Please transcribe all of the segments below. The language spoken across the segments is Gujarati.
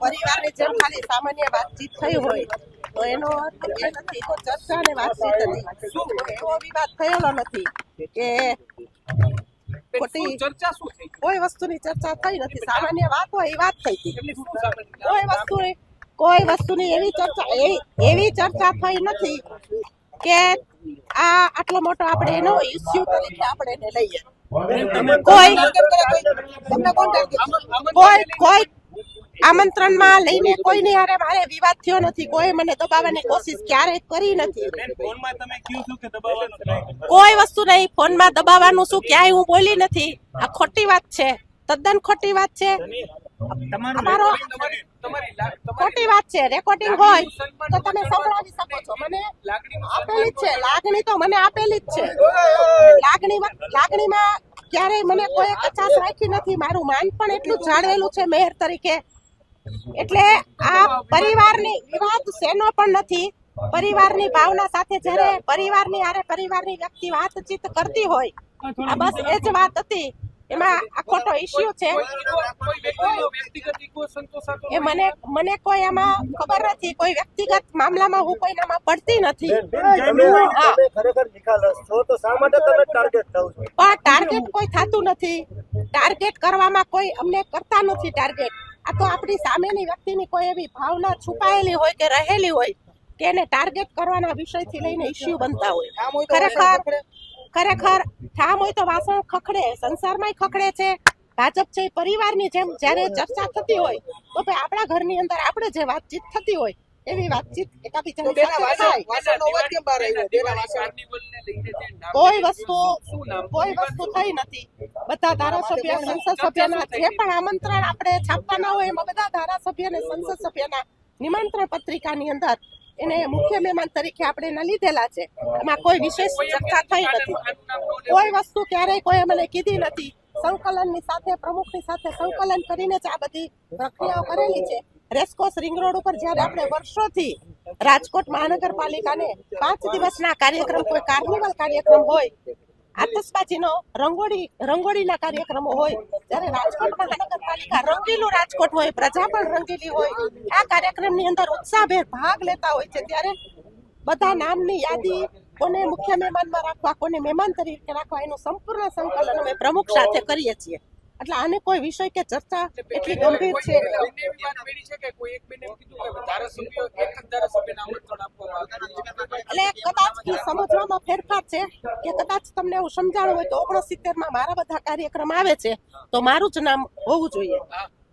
પરિવારની જેમ ખાલી સામાન્ય વાતચીત થઈ હોય તો એનો અર્થ એ નથી તો ચર્ચા અને વાતચીત હતી. એવો વિવાદ થયેલો નથી કે ખોટી ચર્ચા શું થઈ? કોઈ વસ્તુની ચર્ચા થઈ નથી. સામાન્ય વાત હોય એ વાત થઈ હતી. કોઈ વસ્તુની કોઈ વસ્તુની એવી ચર્ચા એવી એવી ચર્ચા થઈ નથી કે આ આટલો મોટો આપણે એનો ઇસ્યુ તરીકે આપણે એને લઈએ. કોઈ કોઈ કોઈ આમંત્રણમાં લઈને કોઈની હારે મારે વિવાદ થયો નથી. કોઈ મને દબાવવાની કોશિશ ક્યારેય કરી નથી. કોઈ વસ્તુ નહીં. ફોનમાં દબાવવાનું શું? ક્યાંય હું બોલી નથી. આ ખોટી વાત છે. તદ્દન ખોટી વાત છે. ખોટી વાત છે રેકોર્ડિંગ હોય તો તમે સંભળાવી શકો છો. મને આપેલી જ છે લાગણી તો મને આપેલી જ છે. લાગણીમાં લાગણીમાં ક્યારેય મને કોઈ કચાશ રાખી નથી મારું માન પણ એટલું જાળવેલું છે મેયર તરીકે. એટલે આ પરિવારની વિવાદ શેનો પણ નથી. પરિવારની ભાવના સાથે જ્યારે પરિવારની આરે પરિવારની વ્યક્તિ વાતચીત કરતી હોય આ બસ એ જ વાત હતી. એમાં આ ખોટો ઇસ્યુ છે. કોઈ વ્યક્તિનો વ્યક્તિગત ઈગો સંતોષાતો એ મને મને કોઈ એમાં ખબર નથી. કોઈ વ્યક્તિગત મામલામાં હું કોઈ એમાં પડતી નથી. હા તમે ખરેખર નિખાલસ છો તો શા માટે તમે ટાર્ગેટ પણ ટાર્ગેટ કોઈ થતું નથી. ટાર્ગેટ કરવામાં કોઈ અમને કરતા નથી ટાર્ગેટ આ તો આપણી સામેની વ્યક્તિની કોઈ એવી ભાવના છુપાયેલી હોય કે રહેલી હોય કે એને ટાર્ગેટ કરવાના વિષયથી લઈને ઇસ્યુ બનતા હોય. ખરેખર ખરેખર ઠામ હોય તો વાસણ ખખડે સંસારમાં ખખડે છે. ભાજપ છે એ પરિવારની જેમ જ્યારે ચર્ચા થતી હોય તો ભાઈ આપણા ઘરની અંદર આપણે જે વાતચીત થતી હોય એવી વાતચીત એકાબીજાની સાથે કોઈ વસ્તુ કોઈ વસ્તુ થઈ નથી. બધા ધારાસભ્ય સંસદ સભ્યના જે પણ આમંત્રણ આપણે છાપવાના હોય એમાં બધા ધારાસભ્ય અને સંસદ સભ્યના નિમંત્રણ પત્રિકાની અંદર એને મુખ્ય મહેમાન તરીકે આપણે એના લીધેલા છે. એમાં કોઈ વિશેષ ચર્ચા થઈ નથી. કોઈ વસ્તુ ક્યારેય કોઈ મને કીધી નથી. સંકલનની સાથે પ્રમુખની સાથે સંકલન કરીને જ આ બધી પ્રક્રિયાઓ કરેલી છે. રેસકોસ રિંગ રોડ ઉપર જ્યારે આપણે વર્ષોથી રાજકોટ મહાનગરપાલિકાને પાંચ દિવસના કાર્યક્રમ કોઈ કાર્નિવલ કાર્યક્રમ હોય આતશબાજીનો રંગોળી, રંગોળીના કાર્યક્રમો હોય ત્યારે રાજકોટ મહાનગરપાલિકા રંગીલું રાજકોટ હોય, પ્રજા પણ રંગીલી હોય, આ કાર્યક્રમની અંદર ઉત્સાહભેર ભાગ લેતા હોય છે. ત્યારે બધા નામની યાદી કોને મુખ્ય મહેમાનમાં રાખવા, કોને મહેમાન તરીકે રાખવા, એનું સંપૂર્ણ સંકલન અમે પ્રમુખ સાથે કરીએ છીએ. એટલે આને કોઈ વિષય કે ચર્ચા એટલી ગંભીર છે? એટલે કદાચ સમજવામાં ફેરફાર છે કે કદાચ તમને એવું સમજાણું હોય તો ઓગણસિત્તેરમાં મારા બધા કાર્યક્રમ આવે છે તો મારું જ નામ હોવું જોઈએ.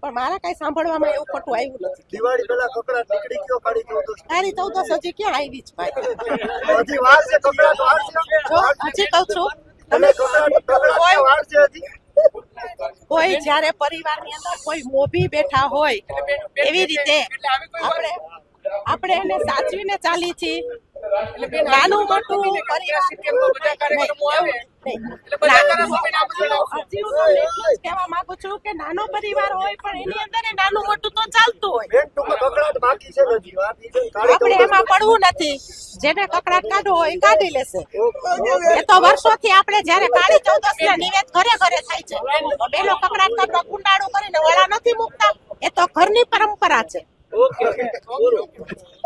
પણ મારા કઈ સાંભળવામાં એવું ખોટું આવ્યું નથી. દિવાળી પેલા કપડા નીકળી ગયો કાળી ચૌદસ. તારી ચૌદસ હજી ક્યાં આવી જ ભાઈ? હજી વાર છે છે. હજી કહું છું. તમે કપડા કપડા વાર છે હજી? કોઈ જ્યારે પરિવારની અંદર કોઈ મોભી બેઠા હોય એવી રીતે આપણે આપણે એને સાચવીને ચાલી છીએ. નાનું મોટું પરિવાર નહીં, છું કે નાનો પરિવાર હોય પણ એની અંદર નાનું મોટું તો ચાલતું હોય. બેન કકડાટ બાકી છે હજી વાર આપણે એમાં પડવું નથી. જેને કકડાટ કાઢવો હોય કાઢી લેશે. એ તો વર્ષોથી આપણે જ્યારે કાળી ચૌદશ ના નિવેદ ઘરે ઘરે થાય છે. તો બેનો કકડાટ કાઢવા કુંડાળું કરીને વળા નથી મૂકતા. એ તો ઘરની પરંપરા છે. Okay okay.